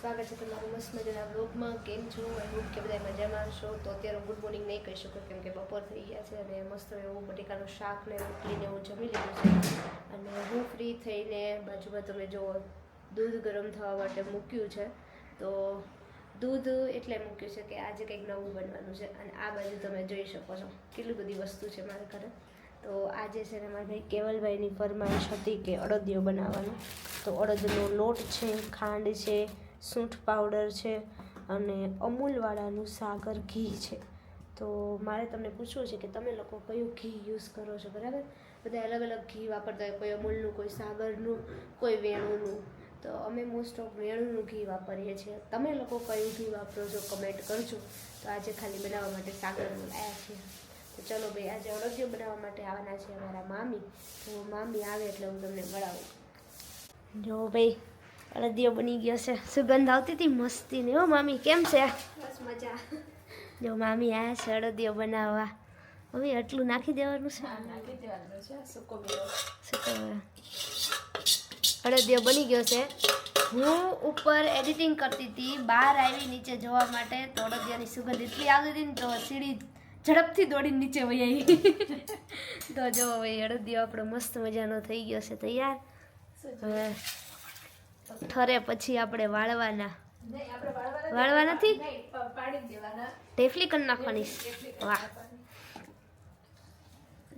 સ્વાગત છે તમારું મસ્ત મજાના બ્લોગમાં કેમ છો? આઈ હોપ કે બધા મજામાં છો તો અત્યારે ગુડ મોર્નિંગ નહીં કહી શકું, કેમ કે બપોર થઈ ગયા છે અને મસ્ત એવું બટેકાનું શાક ને રોટલીને એવું જમી લીધું છે. અને હું ફ્રી થઈને બાજુમાં તમે જો દૂધ ગરમ થવા માટે મૂક્યું છે. તો દૂધ એટલે મૂક્યું છે કે આજે કંઈક નવું બનવાનું છે. અને આ બાજુ તમે જોઈ શકો છો કેટલી બધી વસ્તુ છે મારા ઘરે. તો આજે છે ને મારા ભાઈ કેવલભાઈની ફરમાઈશ હતી કે અડદિયો બનાવવાનો. તો અડદનો લોટ છે, ખાંડ છે સૂંઠ પાવડર છે અને અમૂલવાળાનું સાગર ઘી છે. તો મારે તમને પૂછવું છે કે તમે લોકો કયું ઘી યુઝ કરો છો, બરાબર? બધા અલગ અલગ ઘી વાપરતા હોય, કોઈ અમૂલનું, કોઈ સાગરનું, કોઈ વેણુનું. તો અમે મોસ્ટ ઓફ વેણુનું ઘી વાપરીએ છીએ. તમે લોકો કયું ઘી વાપરો છો કમેન્ટ કરજો. તો આજે ખાલી બનાવવા માટે સાગરનું લાયા છીએ. તો ચલો ભાઈ, આજે અડદિયો બનાવવા માટે આવવાના છે અમારા મામી. તો મામી આવે એટલે હું તમને મળાવું જો ભાઈ અડદિયો બની ગયો છે. સુગંધ આવતી હતી મસ્તી ને. હો મામી કેમ છે? બસ મજા. જો મામી આવ્યા છે અડદિયો બનાવવા. મમ્મી આટલું નાખી દેવાનું છે? નાખી દેવાનું છે. સૂકો? અડદિયો બની ગયો છે. હું ઉપર એડિટિંગ કરતી હતી. બહાર આવી નીચે જોવા માટે તો અડદિયાની સુગંધ એટલી આવતી હતી ને તો સીડી ઝડપથી દોડીને નીચે વહી આવી. તો જો ભાઈ અડદિયો આપણો મસ્ત મજાનો થઈ ગયો છે. તૈયાર? હવે ઠરે પછી આપણે વાળવાના. વાળવા નથી? ઢેફલી કરી નાખવાની. વાહ.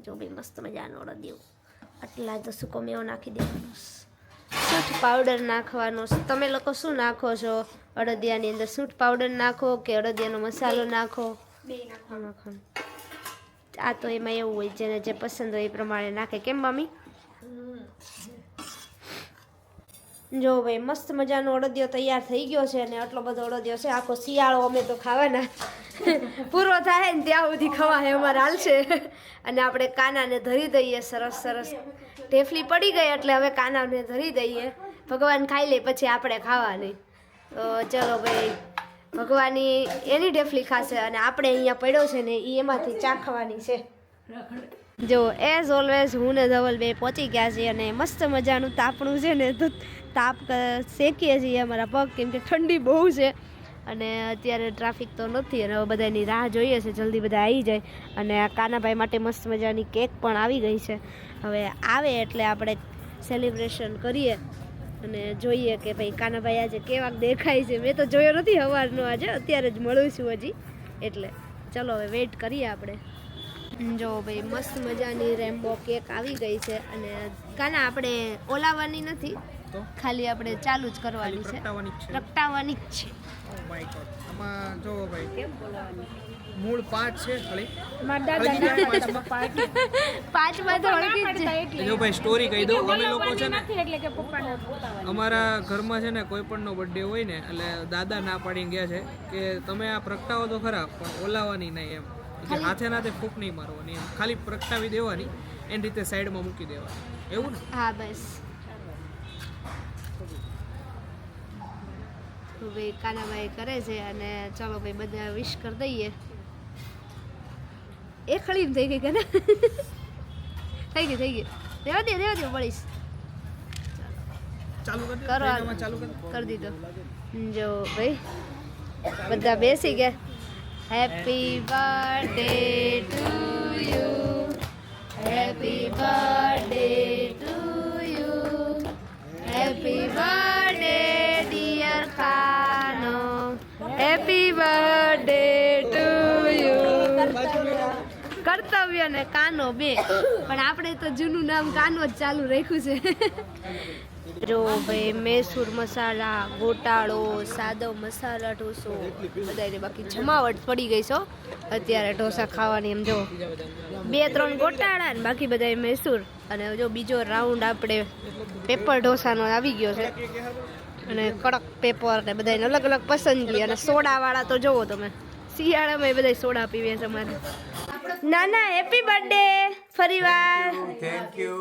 જો બી મસ્ત મજાનો અડદિયો આટલા તો સૂકો મેવો નાખી દેવાનો. સૂંઠ પાવડર નાખવાનો. તમે લોકો શું નાખો છો? અડદિયાની અંદર સૂંઠ પાવડર નાખો કે અડદિયાનો મસાલો નાખો? નાખવાનું. આ તો એમાં એવું હોય જેને જે પસંદ હોય એ પ્રમાણે નાખે. કેમ મમ્મી? જો ભાઈ મસ્ત મજાનો અડદિયો તૈયાર થઈ ગયો છે અને આટલો બધો અડદિયો છે, આખો શિયાળો અમે તો ખાવાના. પૂરો થાય ને ત્યાં સુધી ખવાય, અમારે હાલશે. અને આપણે કાનાને ધરી દઈએ, સરસ સરસ. ઢેફલી પડી ગઈ એટલે હવે કાનાને ધરી દઈએ. ભગવાન ખાઈ લે, પછી આપણે ખાવાની. તો ચલો ભાઈ, ભગવાનની એની ઢેફલી ખાશે અને આપણે અહીંયા પડ્યો છે ને એ એમાંથી ચાખવાની છે. જો એઝ ઓલવેઝ હું ને ધવલ બે પહોંચી ગયા છીએ અને મસ્ત મજાનું તાપણું છે ને, તો તાપ શેકીએ છીએ અમારા પગ, કેમ કે ઠંડી બહુ છે. અને અત્યારે ટ્રાફિક તો નથી અને હવે બધાની રાહ જોઈએ છે, જલ્દી બધા આવી જાય. અને કાનાભાઈ માટે મસ્ત મજાની કેક પણ આવી ગઈ છે. હવે આવે એટલે આપણે સેલિબ્રેશન કરીએ અને જોઈએ કે ભાઈ કાનાભાઈ આજે કેવાક દેખાય છે. મેં તો જોયો નથી સવારનો આજે, અત્યારે જ મળું છું હજી. એટલે, ચલો હવે વેઇટ કરીએ આપણે. જો ભાઈ મસ્ત મજાની રેમ્બો કેક આવી ગઈ છે અને કાના આપણે ઓલાવવાની નથી ખાલી આપણે ચાલુ જ કરવાની છે. પ્રગટાવવાની જ છે. જ છે. Oh. આમાં જો ભાઈ મૂળ પાંચ છે ખાલી. પાંચ. પાંચમાં તો હળગી જ જો ભાઈ સ્ટોરી કહી દઉં. અમે લોકો છે ને એટલે કે પપ્પાને. અમારા ઘરમાં છે ને કોઈ પણનો બર્થડે હોય ને એટલે દાદા ના પાડીને ગયા છે કે તમે આ પ્રગટાવો તો ખરા પણ ઓલાવવાની નહીં એમ. એટલે હાથે નાથે ફૂંક નહીં મારવાની એમ. ખાલી પ્રગટાવી દેવાની એની રીતે સાઈડમાં મૂકી દેવાની. એવું ને? હા બસ. ભાઈ કાનાભાઈ કરે છે અને ચલો ભાઈ બધા વિશ કરી દઈએ. એ ખડી થઈ ગઈ કે થઈ ગઈ થઈ ગઈ. રેવા દે રેવા દે વળીશ. ચાલુ કરી કરો ચાલુ કરી દીધો. જો ભાઈ બધા બેસી ગયા. Happy birthday to you happy birthday to you happy birthday, dear Kano happy birthday to you Kartavya ને કાનો બે. પણ આપણે તો જૂનું નામ કાનો જ ચાલુ રાખ્યું છે. જો ભાઈ મૈસૂર મસાલા, ગોટાળો, સાદો મસાલા ઢોસો બધાને બાકી જમાવટ પડી ગઈ છો અત્યારે ઢોસા ખાવાની એમ જો બે ત્રણ ગોટાળા ને બાકી બધા મૈસૂર. અને જો બીજો રાઉન્ડ આપણે પેપર ઢોસાનો આવી ગયો છે. અને કડક પેપર ને બધાને અલગ અલગ પસંદગી. અને સોડાવાળા તો જોવો તમે. શિયાળામાં એ બધા સોડા પીવે છે અમારે. નાના હેપી બર્થડે ફરીવાર. થેન્ક યુ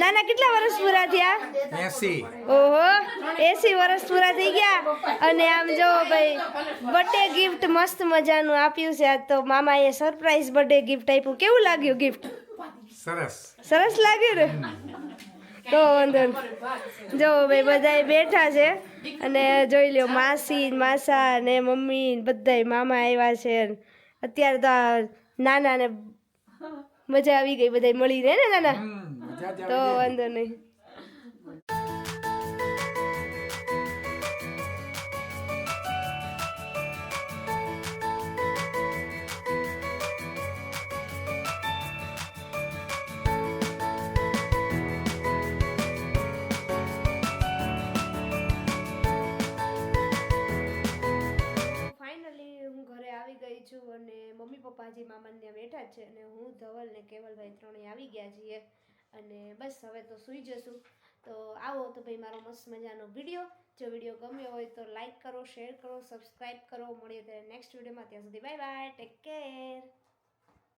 નાના કેટલા વર્ષ પૂરા થયા? એસી. ઓહો એસી વર્ષ પૂરા થઈ ગયા. અને આમ જો ભાઈ બર્થડે ગિફ્ટ મસ્ત મજાનું આપ્યું છે. આજ તો મામાએ સરપ્રાઈઝ બર્થડે ગિફ્ટ આપ્યું. કેવું લાગ્યું ગિફ્ટ સરસ. સરસ લાગ્યું ને? તો વાંધો. જો ભાઈ બધાય બેઠા છે. અને જોઈ લ્યો માસી માસા ને મમ્મી ને બધાય મામા આવ્યા છે. અત્યારે તો નાના ને મજા આવી ગઈ બધાય મળીને ને નાના? તો વાંધો નહીં. છું અને મમ્મી પપ્પા હજી મામાને ત્યાં બેઠા છે અને હું, ધવલ ને કેવલભાઈ ત્રણેય આવી ગયા છીએ અને બસ હવે તો સૂઈ જશું. તો આવો તો ભાઈ મારો મસ્ત મજાનો વીડિયો. જો વીડિયો ગમ્યો હોય તો લાઈક કરો, શેર કરો સબસ્ક્રાઈબ કરો. મળીએ ત્યારે નેક્સ્ટ વિડીયોમાં. ત્યાં સુધી બાય બાય, ટેક કેર.